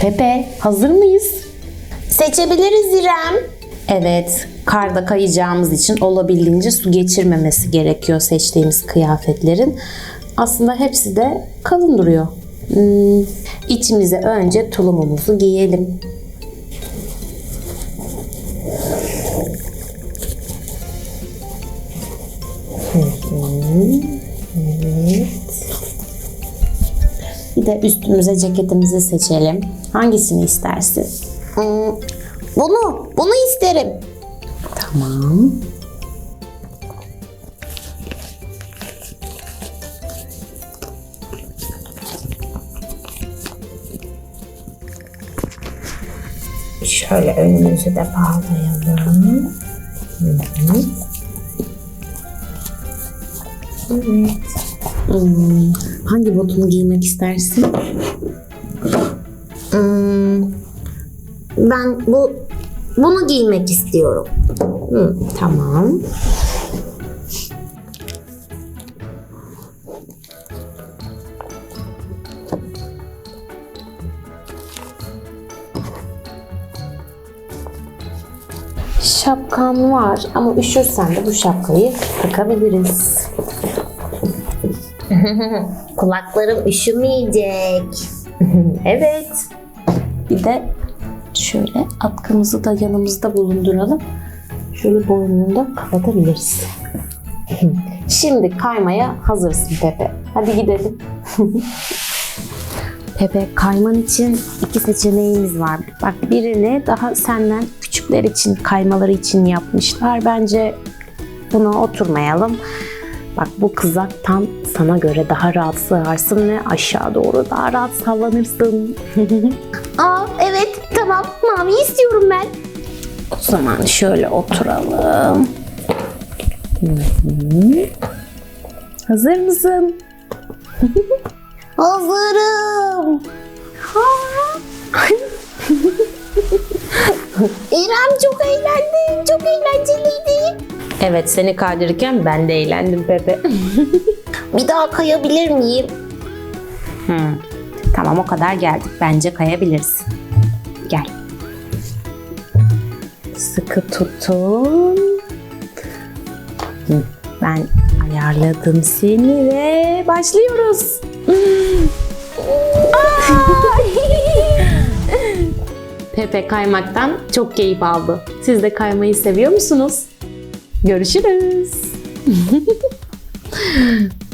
Pepe, hazır mıyız? Seçebiliriz İrem. Evet, karda kayacağımız için olabildiğince su geçirmemesi gerekiyor seçtiğimiz kıyafetlerin. Aslında hepsi de kalın duruyor. Hmm, içimize önce tulumumuzu giyelim. Bir de üstümüze ceketimizi seçelim. Hangisini istersin? Hmm, bunu, bunu isterim. Tamam. Şöyle önümüzü de bağlayalım. Hmm, hangi botunu giymek istersin? Hmm, ben bu bunu giymek istiyorum. Hı, tamam. Şapkan var ama üşürsen de bu şapkayı takabiliriz. Kulaklarım üşümeyecek. Evet. Bir de şöyle atkımızı da yanımızda bulunduralım. Şöyle boynunu kapatabiliriz. Şimdi kaymaya hazırsın Pepe. Hadi gidelim. Pepe kayman için iki seçeneğimiz var. Bak birini daha senden küçükler için kaymaları için yapmışlar. Bence buna oturmayalım. Bak bu kızak tam sana göre daha rahat sığarsın ve aşağı doğru daha rahat sallanırsın. Aa evet tamam mavi istiyorum ben. O zaman şöyle oturalım. Hı hı. Hazır mısın? Hazırım. İrem çok eğlendim. Çok eğlenceliydi. Evet seni kaydırırken ben de eğlendim Pepe. Bir daha kayabilir miyim? Hı. Tamam o kadar geldik. Bence kayabilirsin. Gel. Sıkı tutun. Ben ayarladım seni ve başlıyoruz. Pepe kaymaktan çok keyif aldı. Siz de kaymayı seviyor musunuz? Görüşürüz.